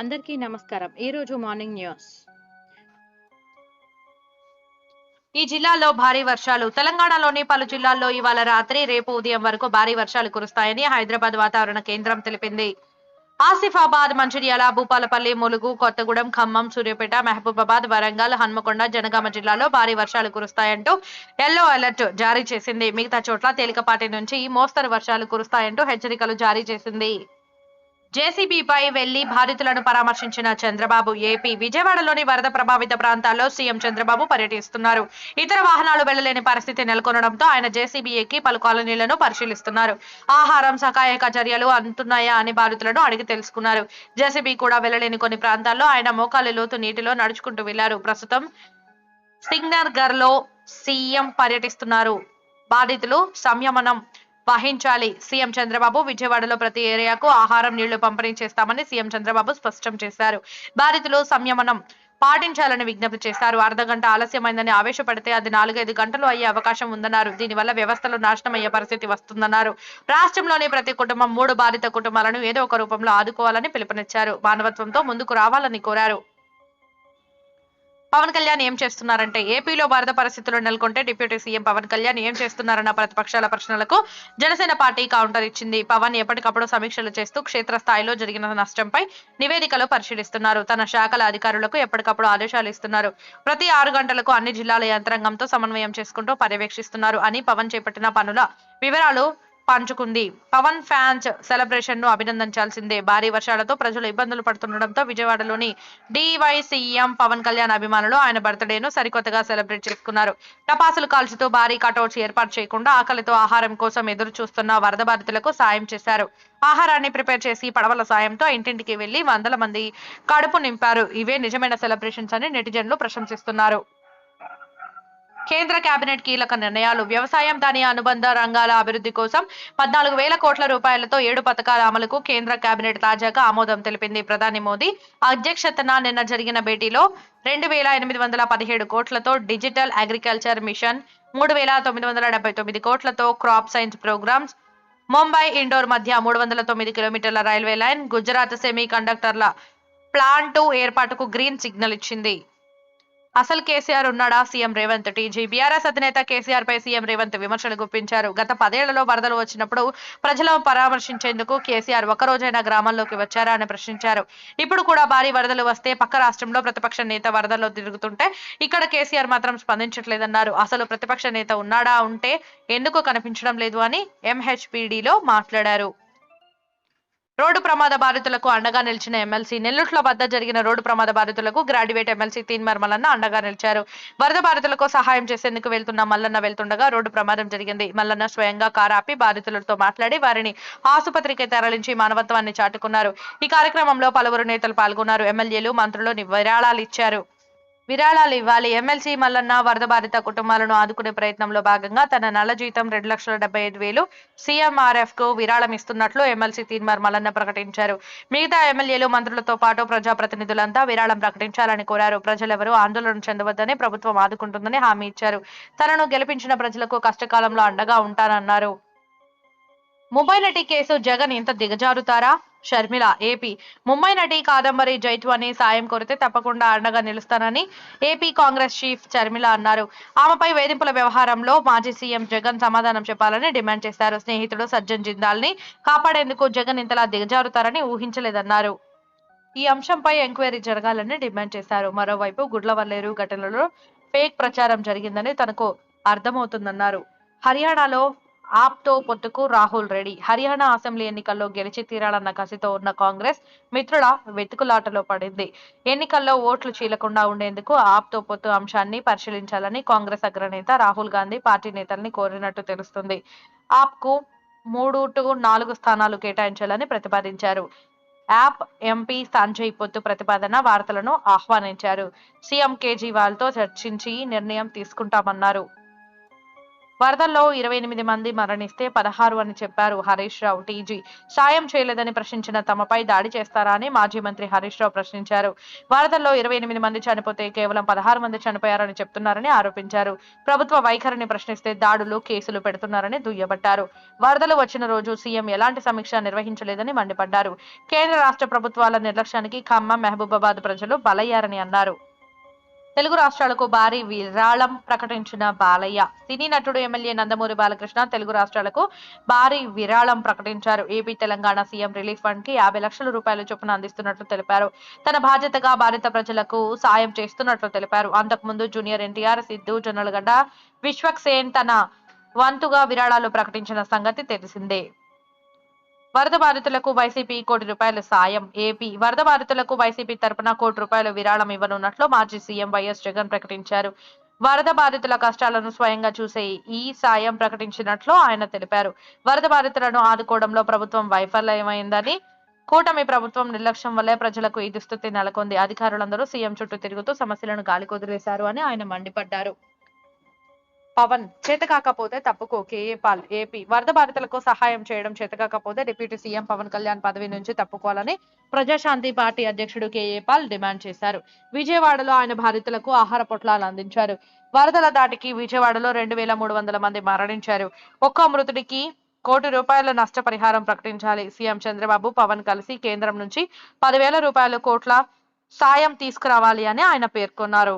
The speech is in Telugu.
అందరికీ నమస్కారం. ఈరోజు మార్నింగ్ న్యూస్. ఈ జిల్లాల్లో భారీ వర్షాలు. తెలంగాణలోని పలు జిల్లాల్లో ఇవాళ రాత్రి రేపు ఉదయం వరకు భారీ వర్షాలు కురుస్తాయని హైదరాబాద్ వాతావరణ కేంద్రం తెలిపింది. ఆసిఫాబాద్ మంచిర్యాల భూపాలపల్లి ములుగు కొత్తగూడెం ఖమ్మం సూర్యాపేట మహబూబాబాద్ వరంగల్ హన్మకొండ జనగామ జిల్లాలో భారీ వర్షాలు కురుస్తాయంటూ ఎల్లో అలర్ట్ జారీ చేసింది. మిగతా చోట్ల తేలికపాటి నుంచి మోస్తరు వర్షాలు కురుస్తాయంటూ హెచ్చరికలు జారీ చేసింది. జేసీబీపై వెళ్ళి బాధితులను పరామర్శించిన చంద్రబాబు ఏపీ విజయవాడలోని వరద ప్రభావిత ప్రాంతాల్లో సీఎం చంద్రబాబు పర్యటిస్తున్నారు. ఇతర వాహనాలు వెళ్ళలేని పరిస్థితి నెలకొనడంతో ఆయన జేసీబీ ఎక్కి పలు కాలనీలను పరిశీలిస్తున్నారు. ఆహారం సహాయక చర్యలు అందుతున్నాయా అని బాధితులను అడిగి తెలుసుకున్నారు. జేసీబీ కూడా వెళ్ళలేని కొన్ని ప్రాంతాల్లో ఆయన మోకాలి లోతు నీటిలో నడుచుకుంటూ వెళ్ళారు. ప్రస్తుతం సిగ్నర్లో సీఎం పర్యటిస్తున్నారు. బాధితులు సంయమనం వహించాలి. సీఎం చంద్రబాబు విజయవాడలో ప్రతి ఏరియాకు ఆహారం నీళ్ళు పంపిణీ చేస్తామని సీఎం చంద్రబాబు స్పష్టం చేశారు. బాధితులు సంయమనం పాటించాలని విజ్ఞప్తి చేశారు. అర్ధ గంట ఆలస్యమైందని ఆవేశపడితే అది నాలుగైదు గంటలు అయ్యే అవకాశం ఉందన్నారు. దీనివల్ల వ్యవస్థలు నాశనం అయ్యే పరిస్థితి వస్తుందన్నారు. రాష్ట్రంలోని ప్రతి కుటుంబం మూడు బాధిత కుటుంబాలను ఏదో ఒక రూపంలో ఆదుకోవాలని పిలుపునిచ్చారు. మానవత్వంతో ముందుకు రావాలని కోరారు. పవన్ కళ్యాణ్ ఏం చేస్తున్నారంటే ఏపీలో భారత పరిస్థితులు నెలకొంటే డిప్యూటీ సీఎం పవన్ కళ్యాణ్ ఏం చేస్తున్నారన్న ప్రతిపక్షాల ప్రశ్నలకు జనసేన పార్టీ కౌంటర్ ఇచ్చింది. పవన్ ఎప్పటికప్పుడు సమీక్షలు చేస్తూ క్షేత్రస్థాయిలో జరిగిన నష్టంపై నివేదికలు పరిశీలిస్తున్నారు. తన శాఖల అధికారులకు ఎప్పటికప్పుడు ఆదేశాలు ఇస్తున్నారు. ప్రతి ఆరు గంటలకు అన్ని జిల్లాల యంత్రాంగంతో సమన్వయం చేసుకుంటూ పర్యవేక్షిస్తున్నారు అని పవన్ చేపట్టిన పనుల వివరాలు పంచుకుంది. పవన్ ఫ్యాన్స్ సెలబ్రేషన్ను అభినందించాల్సిందే. భారీ వర్షాలతో ప్రజలు ఇబ్బందులు పడుతుండటంతో విజయవాడలోని డివైసీఎం పవన్ కళ్యాణ్ అభిమానులు ఆయన బర్త్డేను సరికొత్తగా సెలబ్రేట్ చేసుకున్నారు. టపాసులు కాల్చుతూ భారీ కటౌట్స్ ఏర్పాటు చేయకుండా ఆకలితో ఆహారం కోసం ఎదురు చూస్తున్న వరద బాధితులకు సాయం చేశారు. ఆహారాన్ని ప్రిపేర్ చేసి పడవల సాయంతో ఇంటింటికి వెళ్ళి వందల మంది కడుపు నింపారు. ఇవే నిజమైన సెలబ్రేషన్స్ అని నెటిజన్లు ప్రశంసిస్తున్నారు. కేంద్ర కేబినెట్ కీలక నిర్ణయాలు. వ్యవసాయం దాని అనుబంధ రంగాల అభివృద్ధి కోసం పద్నాలుగు వేల కోట్ల రూపాయలతో ఏడు పథకాల అమలుకు కేంద్ర కేబినెట్ తాజాగా ఆమోదం తెలిపింది. ప్రధాని మోదీ అధ్యక్షతన నిన్న జరిగిన భేటీలో రెండు వేల ఎనిమిది వందల పదిహేడు కోట్లతో డిజిటల్ అగ్రికల్చర్ మిషన్ మూడు వేల తొమ్మిది వందల డెబ్బై తొమ్మిది కోట్లతో crop science programmes Mumbai Indore మధ్య మూడు వందల తొమ్మిది కిలోమీటర్ల రైల్వే లైన్ గుజరాత్ సెమీ కండక్టర్ల ప్లాంటు ఏర్పాటుకు గ్రీన్ సిగ్నల్ ఇచ్చింది. అసలు కేసీఆర్ ఉన్నాడా? సీఎం రేవంత్. టీజీ బీఆర్ఎస్ అధినేత కేసీఆర్ పై సీఎం రేవంత్ విమర్శలు గుప్పించారు. గత పదేళ్ళలో వరదలు వచ్చినప్పుడు ప్రజలను పరామర్శించేందుకు కేసీఆర్ ఒక్కరోజైనా గ్రామాల్లోకి వచ్చారా అని ప్రశ్నించారు. ఇప్పుడు కూడా భారీ వరదలు వస్తే పక్క రాష్ట్రంలో ప్రతిపక్ష నేత వరదల్లో తిరుగుతుంటే ఇక్కడ కేసీఆర్ మాత్రం స్పందించట్లేదన్నారు. అసలు ప్రతిపక్ష నేత ఉన్నాడా? ఉంటే ఎందుకు కనిపించడం లేదు అని ఎంహెచ్పిడిలో మాట్లాడారు. రోడ్డు ప్రమాద బాధితులకు అండగా నిలిచిన ఎమ్మెల్సీ నెల్లూట్ల వద్ద జరిగిన రోడ్డు ప్రమాద బాధితులకు గ్రాడ్యుయేట్ ఎమ్మెల్సీ తీన్ మల్లన్న అండగా నిలిచారు. వరద బాధితులకు సహాయం చేసేందుకు వెళ్తున్న మల్లన్న వెళ్తుండగా రోడ్డు ప్రమాదం జరిగింది. మల్లన్న స్వయంగా కారు ఆపి బాధితులతో మాట్లాడి వారిని ఆసుపత్రికి తరలించి మానవత్వాన్ని చాటుకున్నారు. ఈ కార్యక్రమంలో పలువురు నేతలు పాల్గొన్నారు. ఎమ్మెల్యేలు మంత్రులు విరాళాలు ఇచ్చారు. విరాళాలు ఇవ్వాలి. ఎమ్మెల్సీ మల్లన్న వరద బాధిత కుటుంబాలను ఆదుకునే ప్రయత్నంలో భాగంగా తన నల్ల జీతం రెండు లక్షల డెబ్బై ఐదు వేలు సీఎంఆర్ఎఫ్కు విరాళం ఇస్తున్నట్లు ఎమ్మెల్సీ తీన్మార్ మల్లన్న ప్రకటించారు. మిగతా ఎమ్మెల్యేలు మంత్రులతో పాటు ప్రజాప్రతినిధులంతా విరాళం ప్రకటించాలని కోరారు. ప్రజలెవరూ ఆందోళన చెందవద్దని ప్రభుత్వం ఆదుకుంటుందని హామీ ఇచ్చారు. తనను గెలిపించిన ప్రజలకు కష్టకాలంలో అండగా ఉంటానన్నారు. ముంబై నటి కేసు జగన్ ఇంత దిగజారుతారా? షర్మిల ఏపీ. ముంబై నటి కాదంబరి జైత్వాని సాయం కోరితే తప్పకుండా అండగా నిలుస్తానని ఏపీ కాంగ్రెస్ చీఫ్ షర్మిల అన్నారు. ఆమెపై వేధింపుల వ్యవహారంలో మాజీ సీఎం జగన్ సమాధానం చెప్పాలని డిమాండ్ చేశారు. స్నేహితుడు సజ్జన్ జిందాల్ని కాపాడేందుకు జగన్ ఇంతలా దిగజారుతారని ఊహించలేదన్నారు. ఈ అంశంపై ఎంక్వైరీ జరగాలని డిమాండ్ చేశారు. మరోవైపు గుడ్లవల్లేరు ఘటనలో ఫేక్ ప్రచారం జరిగిందని తనకు అర్థమవుతుందన్నారు. హర్యానాలో ఆప్తో పొత్తుకు రాహుల్ రెడ్డి హర్యానా అసెంబ్లీ ఎన్నికల్లో గెలిచి తీరాలన్న కసితో ఉన్న కాంగ్రెస్ మిత్రుల వెతుకులాటలో పడింది. ఎన్నికల్లో ఓట్లు చీలకుండా ఉండేందుకు ఆప్తో పొత్తు అంశాన్ని పరిశీలించాలని కాంగ్రెస్ అగ్రనేత రాహుల్ గాంధీ పార్టీ నేతల్ని కోరినట్టు తెలుస్తుంది. ఆప్కు మూడు టు నాలుగు స్థానాలు కేటాయించాలని ప్రతిపాదించారు. యాప్ ఎంపీ సంజయ్ పొత్తు ప్రతిపాదన వార్తలను ఆహ్వానించారు. సీఎం కేజ్రీవాల్తో చర్చించి నిర్ణయం తీసుకుంటామన్నారు. వరదల్లో ఇరవై ఎనిమిది మంది మరణిస్తే పదహారు అని చెప్పారు హరీష్ రావు టీజీ. సాయం చేయలేదని ప్రశ్నించిన తమపై దాడి చేస్తారా అని మాజీ మంత్రి హరీష్ రావు ప్రశ్నించారు. వరదల్లో ఇరవై ఎనిమిది మంది చనిపోతే కేవలం పదహారు మంది చనిపోయారని చెప్తున్నారని ఆరోపించారు. ప్రభుత్వ వైఖరిని ప్రశ్నిస్తే దాడులు కేసులు పెడుతున్నారని దుయ్యబట్టారు. వరదలు వచ్చిన రోజు సీఎం ఎలాంటి సమీక్ష నిర్వహించలేదని మండిపడ్డారు. కేంద్ర రాష్ట్ర ప్రభుత్వాల నిర్లక్ష్యానికి ఖమ్మం మహబూబాబాద్ ప్రజలు బలయ్యారని అన్నారు. తెలుగు రాష్ట్రాలకు భారీ విరాళం ప్రకటించిన బాలయ్య. సినీ నటుడు ఎమ్మెల్యే నందమూరి బాలకృష్ణ తెలుగు రాష్ట్రాలకు భారీ విరాళం ప్రకటించారు. ఏపీ తెలంగాణ సీఎం రిలీఫ్ ఫండ్కి యాభై లక్షల రూపాయల చొప్పున అందిస్తున్నట్లు తెలిపారు. తన బాధ్యతగా బాధిత ప్రజలకు సాయం చేస్తున్నట్లు తెలిపారు. అంతకుముందు జూనియర్ ఎన్టీఆర్ సిద్ధు జొన్నలగడ్డ విశ్వక్ సేన్ తన వంతుగా విరాళాలు ప్రకటించిన సంగతి తెలిసిందే. వరద బాధితులకు వైసీపీ కోటి రూపాయల సాయం ఏపీ వరద బాధితులకు వైసీపీ తరపున కోటి రూపాయల విరాళం ఇవ్వనున్నట్లు మాజీ సీఎం వైఎస్ జగన్ ప్రకటించారు. వరద బాధితుల కష్టాలను స్వయంగా చూసే ఈ సాయం ప్రకటించినట్లు ఆయన తెలిపారు. వరద బాధితులను ఆదుకోవడంలో ప్రభుత్వం వైఫల్యమైందని కూటమి ప్రభుత్వం నిర్లక్ష్యం వల్లే ప్రజలకు ఈ దుస్థితి నెలకొంది. అధికారులందరూ సీఎం చుట్టూ తిరుగుతూ సమస్యలను గాలికొదిలేశారు అని ఆయన మండిపడ్డారు. పవన్ చేతకాకపోతే తప్పుకో కేఏ పాల్ ఏపీ వరద బాధితులకు సహాయం చేయడం చేతకాకపోతే డిప్యూటీ సీఎం పవన్ కళ్యాణ్ పదవి నుంచి తప్పుకోవాలని ప్రజాశాంతి పార్టీ అధ్యక్షుడు కేఏ పాల్ డిమాండ్ చేశారు. విజయవాడలో ఆయన బాధితులకు ఆహార పొట్లాలు అందించారు. వరదల దాటికి విజయవాడలో రెండు వేల మూడు వందల మంది మరణించారు. ఒక్కో మృతుడికి కోటి రూపాయల నష్టపరిహారం ప్రకటించాలి. సీఎం చంద్రబాబు పవన్ కలిసి కేంద్రం నుంచి పదివేల రూపాయల కోట్ల సాయం తీసుకురావాలి అని ఆయన పేర్కొన్నారు.